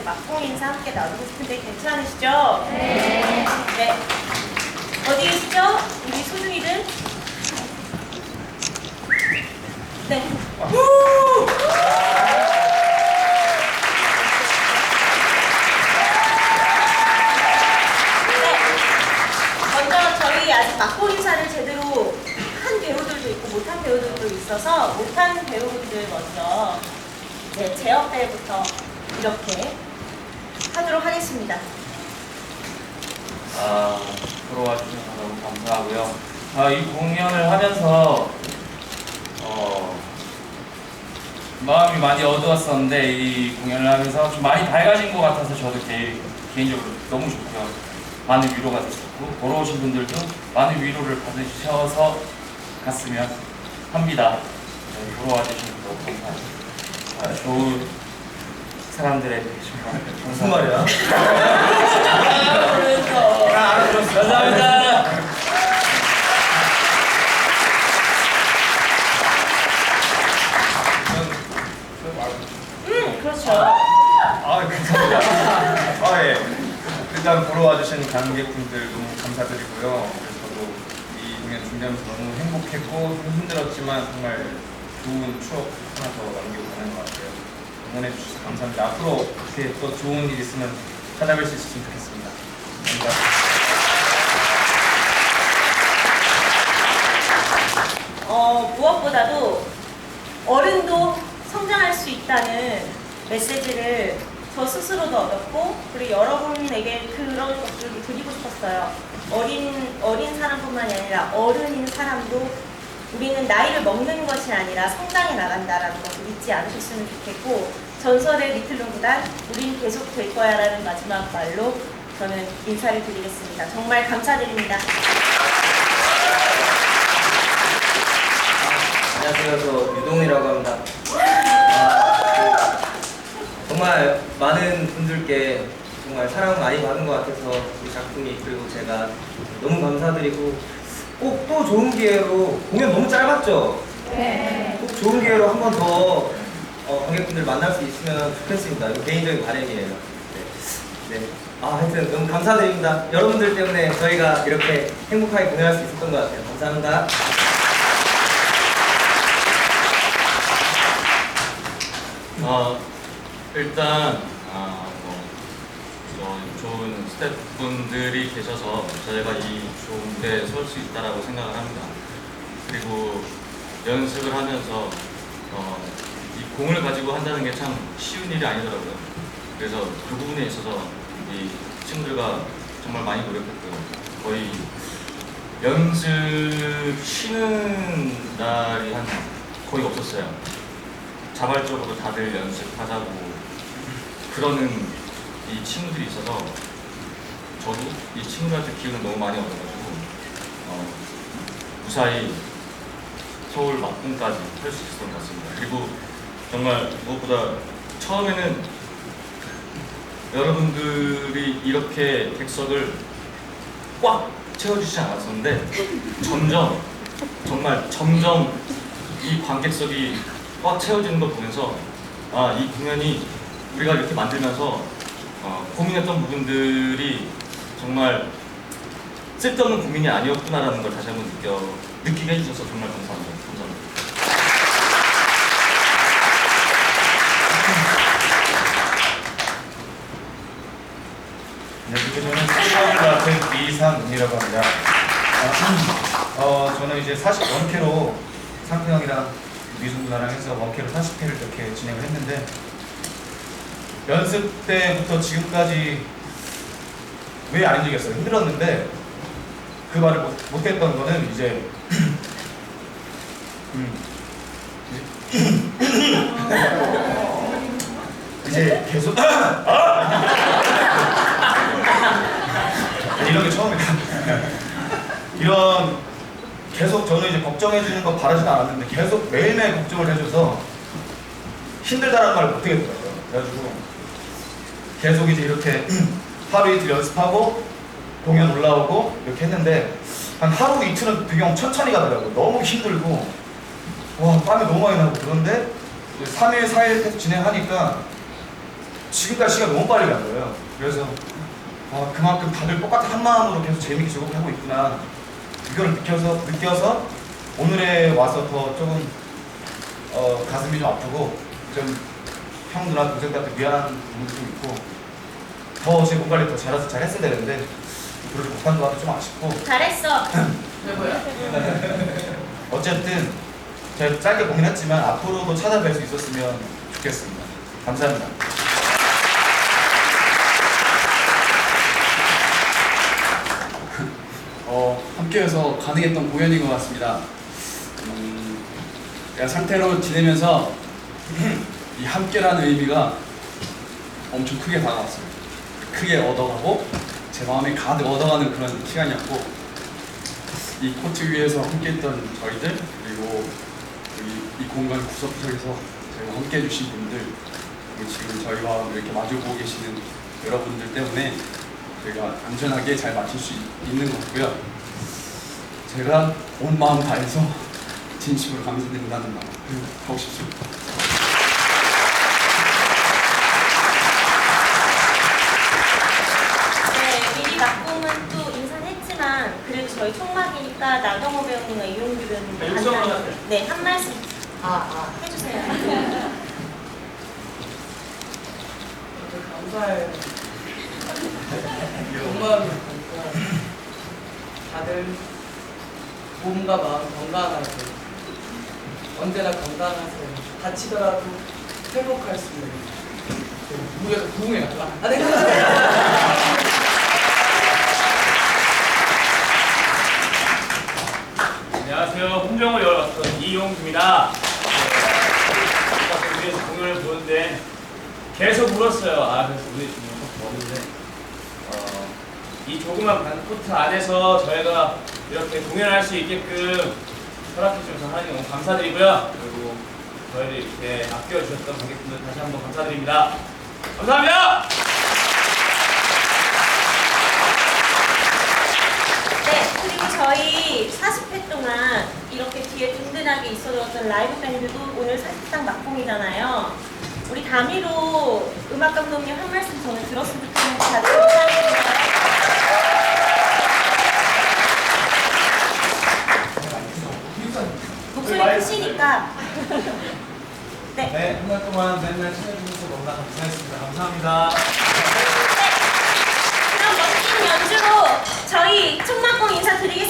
저희 막공 인사 함께 나누고 싶은데 괜찮으시죠? 네. 네. 어디 계시죠? 우리 소중이들? 네. 네. 먼저 저희 아직 막고 인사를 제대로 한 배우들도 있고 못한 배우들도 있어서 못한 배우들 먼저 네, 제업 때부터 이렇게 하도록 하겠습니다. 아, 보러 와주셔서 너무 감사하고요. 아, 이 공연을 하면서 어, 마음이 많이 어두웠었는데 이 공연을 하면서 좀 많이 밝아진 것 같아서 저도 개, 개인적으로 너무 좋고요. 많은 위로가 됐었고 보러 오신 분들도 많은 위로를 받으셔서 갔으면 합니다. 네, 보러 와주셔서 너무 감사합니다. 아, 좋은 정말 무슨. 말이야? 감사합니다. 음, 그렇죠. 아, 감사합니다. 아, 예. 일단 보러 와주신 관객분들 너무 감사드리고요. 그래서 저도 이 공연 준비하면서 너무 행복했고 좀 힘들었지만 정말 좋은 추억 하나 더 남기고 가는 것 같아요. 응원해 주셔서 감사합니다. 앞으로 이렇게 또 좋은 일 있으면 찾아뵐 수 있었으면 좋겠습니다. 감사합니다. 어, 무엇보다도 어른도 성장할 수 있다는 메시지를 저 스스로도 얻었고 그리고 여러분에게 그런 것들을 드리고 싶었어요. 어린 어린 사람뿐만이 아니라 어른인 사람도 우리는 나이를 먹는 것이 아니라 성장해 나간다라는 것을 잊지 않으셨으면 좋겠고 전설의 리틀론 구단 우린 계속 될 거야라는 마지막 말로 저는 인사를 드리겠습니다. 정말 감사드립니다. 안녕하세요. 저 유동이라고 합니다. 아, 그, 정말 많은 분들께 정말 사랑 많이 받은 것 같아서 이 작품이 그리고 제가 너무 감사드리고 꼭 또 좋은 기회로 공연 너무 짧았죠? 네. 꼭 좋은 기회로 한 번더 어, 관객분들 만날 수 있으면 좋겠습니다. 이거 개인적인 바람이에요. 네. 네. 아, 하여튼 너무 감사드립니다. 여러분들 때문에 저희가 이렇게 행복하게 공연할 수 있었던 것 같아요. 감사합니다. 어, 일단 어, 좋은 스태프분들이 계셔서 저희가 이 좋은 데 설 수 있다라고 생각을 합니다. 그리고 연습을 하면서 어, 이 공을 가지고 한다는 게 참 쉬운 일이 아니더라고요. 그래서 그 부분에 있어서 이 친구들과 정말 많이 노력했고요. 거의 연습 쉬는 날이 한 거의 없었어요. 자발적으로 다들 연습하자고 그러는 이 친구들이 있어서 저도 이 친구들한테 기운을 너무 많이 얻어가지고 어, 무사히 서울 막공까지 할 수 있었던 것 같습니다. 그리고 정말 무엇보다 처음에는 여러분들이 이렇게 객석을 꽉 채워주지 않았었는데 점점 정말 점점 이 관객석이 꽉 채워지는 걸 보면서 아 이 공연이 우리가 이렇게 만들면서 어, 고민했던 부분들이 정말 쓸데없는 고민이 아니었구나라는 걸 다시 한번 느껴 느끼게 해주셔서 정말 감사합니다. 감사합니다. 안녕하세요. 저는 수영 같은 이상훈이라고 합니다. 어, 어, 저는 이제 41K로 상태 형이랑 미수 누나랑 해서 원캐로 40회를 이렇게 진행을 했는데 연습 때부터 지금까지 왜안 힘들겠어요? 힘들었는데 그 말을 못, 못했던 거는 이제 음, 이제 계속 이런 게 처음이다. 이런 계속 저는 이제 걱정해 주는 거 바라지도 않았는데 계속 매일매일 걱정을 해줘서 힘들다는 말을 못 하겠더라고요. 그래가지고 계속 이제 이렇게 하루 이틀 연습하고 공연 올라오고 이렇게 했는데 한 하루 이틀은 되게 천천히 가더라고요. 너무 힘들고 와 땀이 너무 많이 나고 그런데 이제 3일, 4일 계속 진행하니까 지금까지 시간 너무 빨리 간 거예요. 그래서 아, 그만큼 다들 똑같은 한 마음으로 계속 재밌게 즐겁게 하고 있구나. 이걸 느껴서 느껴서 오늘에 와서 더 조금 어, 가슴이 좀 아프고 좀 형 누나 동생들한테 미안한 부분도 좀 있고 더 제 몸 관리 더 잘해서 잘했어야 되는데 그렇게 못한 것 같아 좀 아쉽고 잘했어. 어쨌든 제가 짧게 고민했지만 앞으로도 찾아뵐 수 있었으면 좋겠습니다. 감사합니다. 어, 함께해서 가능했던 공연인 것 같습니다. 음, 제가 상태로 지내면서 이 함께라는 의미가 엄청 크게 다가왔어요. 크게 얻어가고 제 마음에 가득 얻어가는 그런 시간이었고 이 코트 위에서 함께했던 저희들 그리고 여기 이 공간 구석구석에서 저희와 함께해 주신 분들 그리고 지금 저희와 이렇게 마주보고 계시는 여러분들 때문에 저희가 안전하게 잘 마칠 수 있- 있는 것 같고요. 제가 온 마음 다해서 진심으로 감사드린다는 말 하고 싶습니다. 네, 미리 막공은 또 인사는 했지만 그래도 저희 총막이니까 나경호 배우님과 이용규 네. 네, 한 말씀 아, 해주세요. 감사해요. 정말 다들 몸과 마음 건강하세요. 언제나 건강하세요. 다치더라도 회복할 수 있는. 무게가 부흥해요. 아, 네. 안녕하세요. 홍정을 열었던 이용규입니다. 네, 위에서 공연을 보는데 계속 울었어요. 아, 그래서 우리 좀 먹는데 어, 이 조그만 반 코트 안에서 저희가 이렇게 공연할 수 있게끔 허락해 주셔서 하나님 너무 감사드리고요. 그리고 저희를 이렇게 아껴주셨던 관객분들 다시 한번 감사드립니다. 감사합니다! 네, 그리고 저희 40회 동안 이렇게 든든하게 있어줬던 라이브 밴드도 오늘 사실상 막공이잖아요. 우리 다미로 음악 감독님 한 말씀 전에 들었으면 좋겠는데 다들? 목소리 크시니까. 네. 네, 한 달 동안 맨날 찾아주셔서 너무나 감사했습니다. 감사합니다. 그럼 멋진 연주로 저희 총막공 인사드리겠습니다.